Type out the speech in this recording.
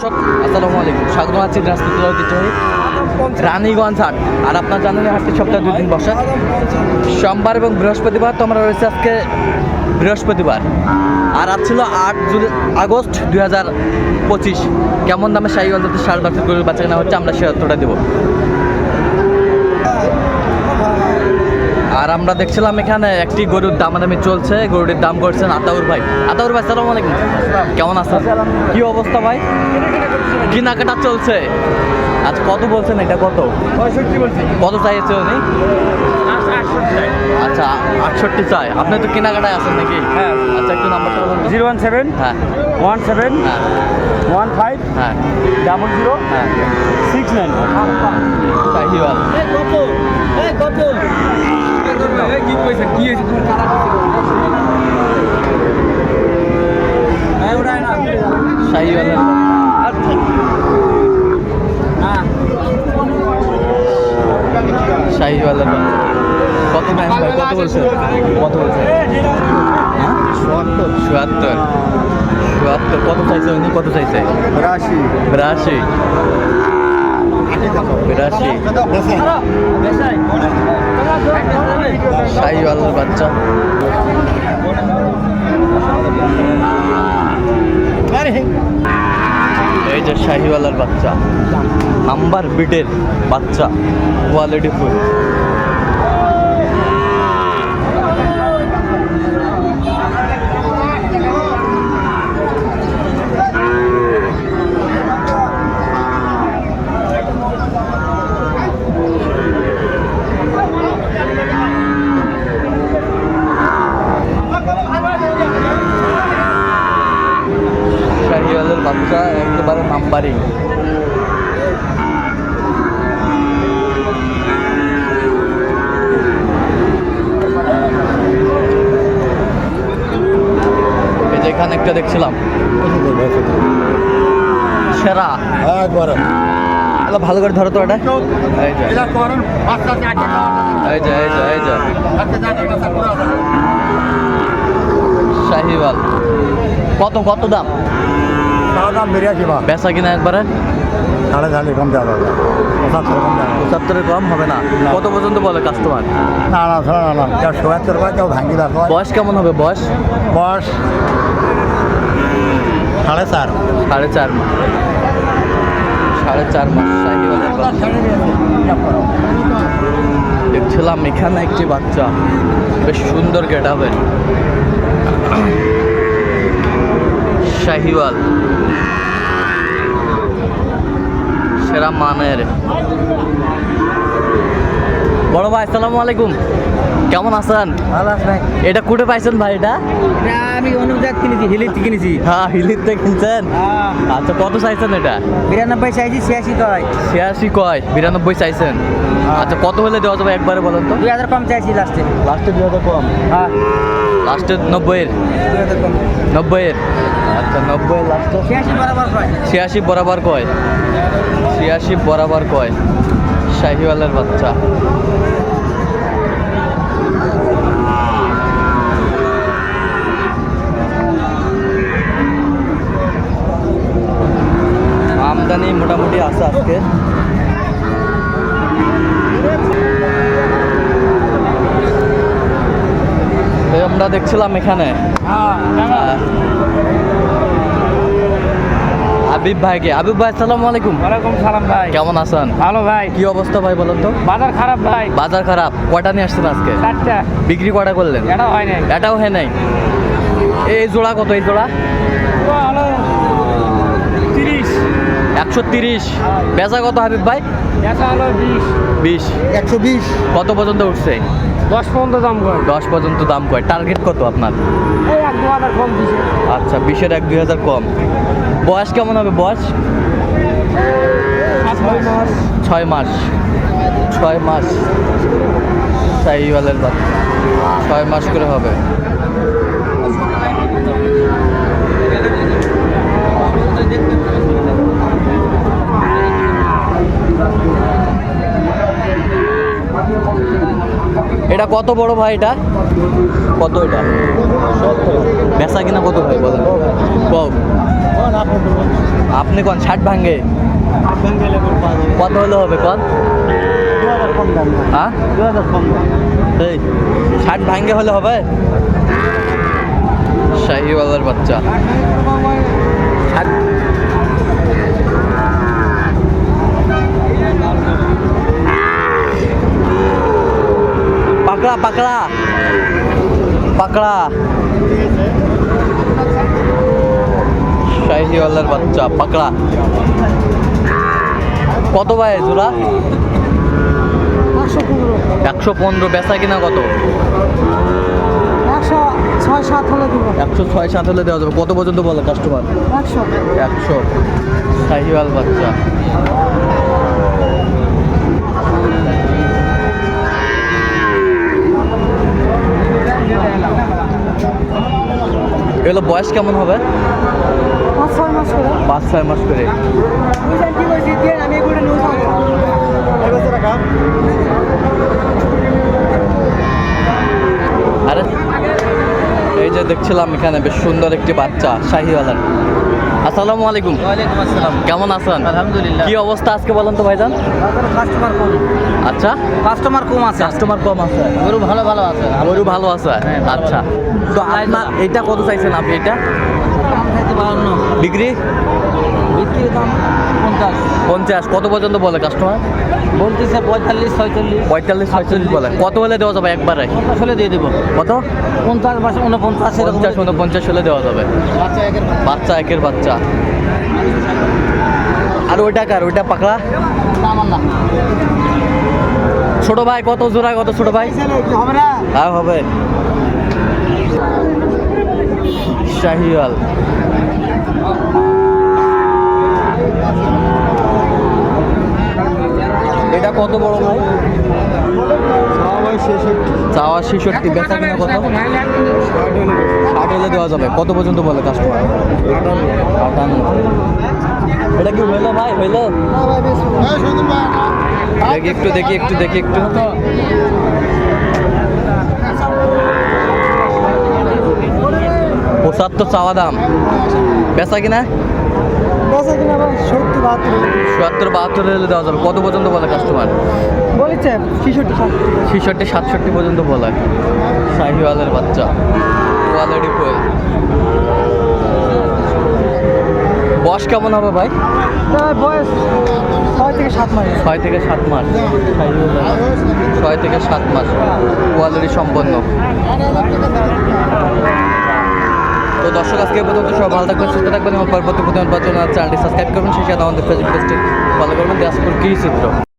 দর্শক, আসসালামু আলাইকুম। স্বাগত আছি রাজনীতি ঐতিহ্যবাহী রানীগঞ্জ হাট। আর আপনার জানেন হাটটি সপ্তাহে দুই দিন বসে। সোমবার এবং বৃহস্পতিবার তো আমরা রয়েছে আজকে বৃহস্পতিবার। আর আজ ছিল আট জুলাই আগস্ট দুই হাজার পঁচিশ। কেমন দামে শাহী সাড়ে বাচ্চা গরুর বাচ্চা কেনা হচ্ছে আমরা সে অর্থটা দেবো। আর আমরা দেখছিলাম এখানে একটি গরুর দামাদামি চলছে গরুটির দাম করছেন আতাউর ভাই। আতাউর ভাই সালাম আলাইকুম। কেমন আছেন? কি অবস্থা ভাই? কেনাকাটা চলছে। আজ কত বলছেন এটা কত? কত চাইছে উনি? আচ্ছা আটষট্টি চাই। আপনি তো কেনাকাটায় আছেন নাকি? হ্যাঁ। আচ্ছা একটু নাম্বারটা বলুন। জিরো ওয়ান সেভেন হ্যাঁ। ওয়ান সেভেন হ্যাঁ। ওয়ান ফাইভ হ্যাঁ। ডাবল জিরো হ্যাঁ। Six nine. শাহিওয়াল শাহিওয়ালের শাহিওয়ালের। কত টাইম ভাই? কত বলছে? কত বলছে? হ্যাঁ? চুয়াত্তর। চুয়াত্তর। কত চাইছে উনি? কত চাইছে? রাশি বিরাশি। এই যে শাহিওয়ালার বাচ্চা। নাম্বার বিটের বাচ্চা। কোয়ালিটি ফুল শাহিওয়ালের বাচ্চা একেবারে নাম্বারিং একটা দেখছিলাম। সেরা। একবার। ভালো করে ধরো তো এটা। এই যে। এই যে এই যে এই যে। শাহিওয়াল। কত কত দাম? দাম বা। বেচা কিনা একবারে? সাড়ে সাড়ে কম দেওয়া যাবে। পঁচাত্তর কম দেওয়া পঁচাত্তরের কম হবে না? কত পর্যন্ত বলে কাস্টমার না না না না। কেউ সোয়াত্তর কেউ ভাঙ্গি রাখো বয়স কেমন হবে? বয়স? বয়স সাড়ে চার সাড়ে চার মাস। সাড়ে চার মাস। দেখছিলাম এখানে একটি বাচ্চা। বেশ সুন্দর গেট শাহিওয়াল সেরা মানের। বড় ভাই আসসালামু আলাইকুম। কেমন আছেন? ভালো আছে ভাই। এটা কুটে পাইছেন ভাই এটা? আমি অনুজাত কিনেছি হিলিত কিনেছি। হ্যাঁ হিলিতে কিনছেন? আচ্ছা কত চাইছেন এটা? বিরানব্বই চাইছি ছিয়াশি কয়। ছিয়াশি কয় বিরানব্বই চাইছেন? আচ্ছা কত হলে দেওয়া যাবে একবারে বলেন তো? দুই হাজার কম চাইছি লাস্টে। লাস্টে দুই হাজার কম? হ্যাঁ। লাস্টে নব্বইয়ের? নব্বইয়ের? আচ্ছা নব্বইয়ের লাস্টে? ছিয়াশি বরাবর কয়। ছিয়াশি বরাবর কয়। ছিয়াশি বরাবর কয়। শাহিওয়ালের বাচ্চা। আমদানি মোটামুটি আছে আজকে। আমরা দেখছিলাম এখানে। আহ, আবিব ভাইকে। আবিব ভাই আসসালামু আলাইকুম। ওয়ালাইকুম সালাম ভাই। কেমন আছেন? ভালো ভাই। কি অবস্থা ভাই বলেন তো? বাজার খারাপ ভাই। বাজার খারাপ। কয়টা নিয়ে আসছেন আজকে? চারটা। বিক্রি কয়টা করলেন? এটা হয় নাই। এটাও হয় নাই। এই জোড়া কত? এই জোড়া? একশো তিরিশ। বেচা কত হাবিব ভাই? বিশ। বিশ। একশো বিশ। কত পর্যন্ত উঠছে? দশ পর্যন্ত দাম কয়। দশ পর্যন্ত দাম কয়। টার্গেট কত আপনার? আচ্ছা বিশের এক দুই হাজার কম। বয়স কেমন হবে বয়স? ছয় মাস। ছয় মাস। ছয় মাস। সাইওয়ালের বাচ্চা। ছয় মাস করে হবে। এটা কত বড় ভাই এটা? কত এটা? বেচা কিনা কত ভাই বলেন? কও আপনি কোন, ষাট ভাঙ্গে? কত হলে হবে কন? হ্যাঁ? এই, ষাট ভাঙ্গে হলে হবে? শাহিওয়ালার বাচ্চা। পাকড়া পাকড়া। পাকড়া। শাহিওয়ালার বাচ্চা পাকড়া। কত ভাই জোড়া? একশো পনেরো। বেচা কিনা কত? একশো ছয় সাত হলে একশো ছয় সাত হলে দেওয়া যাবে। কত পর্যন্ত বলে কাস্টমার একশো। একশো। শাহিওয়াল বাচ্চা। এগুলো বয়স কেমন হবে? পাঁচ ছয় মাস করে। পাঁচ ছয় মাস করে। আমি এগুলো নিউজ আরে এই যে দেখছিলাম এখানে বেশ সুন্দর একটি বাচ্চা শাহিওয়ালার। আসসালামু আলাইকুম। ওয়ালাইকুম আসসালাম। কেমন আছেন? আলহামদুলিল্লাহ। কি অবস্থা আজকে বলেন তো ভাইজান? কাস্টমার কম। আচ্ছা। কাস্টমার কম আছে। কাস্টমার কম আছে। গরু ভালো ভালো আছে। গরু ভালো আছে? হ্যাঁ, আচ্ছা। তো আপনার এটা কত চাইছেন আপনি এটা? বিক্রি? বিক্রির দাম পঞ্চাশ। পঞ্চাশ কত পর্যন্ত বলে কাস্টমার বলতেছে পঁয়তাল্লিশ ছয়চল্লিশ। পঁয়তাল্লিশ ছয়চল্লিশ বলে। কত হলে দেওয়া যাবে একবারে? পঞ্চাশ হলে দিয়ে দেবো। কত? পঞ্চাশ বা উনপঞ্চাশ এরকম। পঞ্চাশ উনপঞ্চাশ হলে দেওয়া যাবে। বাচ্চা একের বাচ্চা। একের বাচ্চা। আর ওইটা কার? ওইটা পাকড়া? দাম আর না। ছোট ভাই কত জোড়া কত ছোট ভাই? হবে না? হ্যাঁ হবে। শাহিওয়াল। এটা কত বড় ভাই? চাওয়া ছেষট্টি, বেচা কিনা কত? ষাট হলে দেওয়া যাবে। কত পর্যন্ত বলে কাস্টমার আটান্ন। এটা কি হইল ভাই? হইল? দেখি একটু দেখি একটু দেখি একটু। পঁচাত্তর চাওয়া দাম। বেচা কিনা? বেচা কিনা সত্তর বাহাত্তর চুয়াত্তর বাহাত্তর হলে দেওয়া যাবে কত পর্যন্ত বলে কাস্টমার বলেছে ছিষট্টি ছেষট্টি সাতষট্টি পর্যন্ত বলে। শাহিওয়ালের বাচ্চা। কোয়ালিটি ফুল বয়স কেমন হবে ভাই? বয়স ছয় থেকে সাত মাস। ছয় থেকে সাত মাস। ছয় থেকে সাত মাস। কোয়ালিটি সম্পন্ন। তো দর্শক, আজকে পর্যন্ত সব ভালো থাকবেন, সুস্থ থাকবেন এবং পরবর্তী পাওয়ার জন্য চ্যানেলটি সাবস্ক্রাইব করবেন সেই সাথে আমাদের ফেসবুক পেজটি ফলো করবেন। দিনাজপুর কি চিত্র?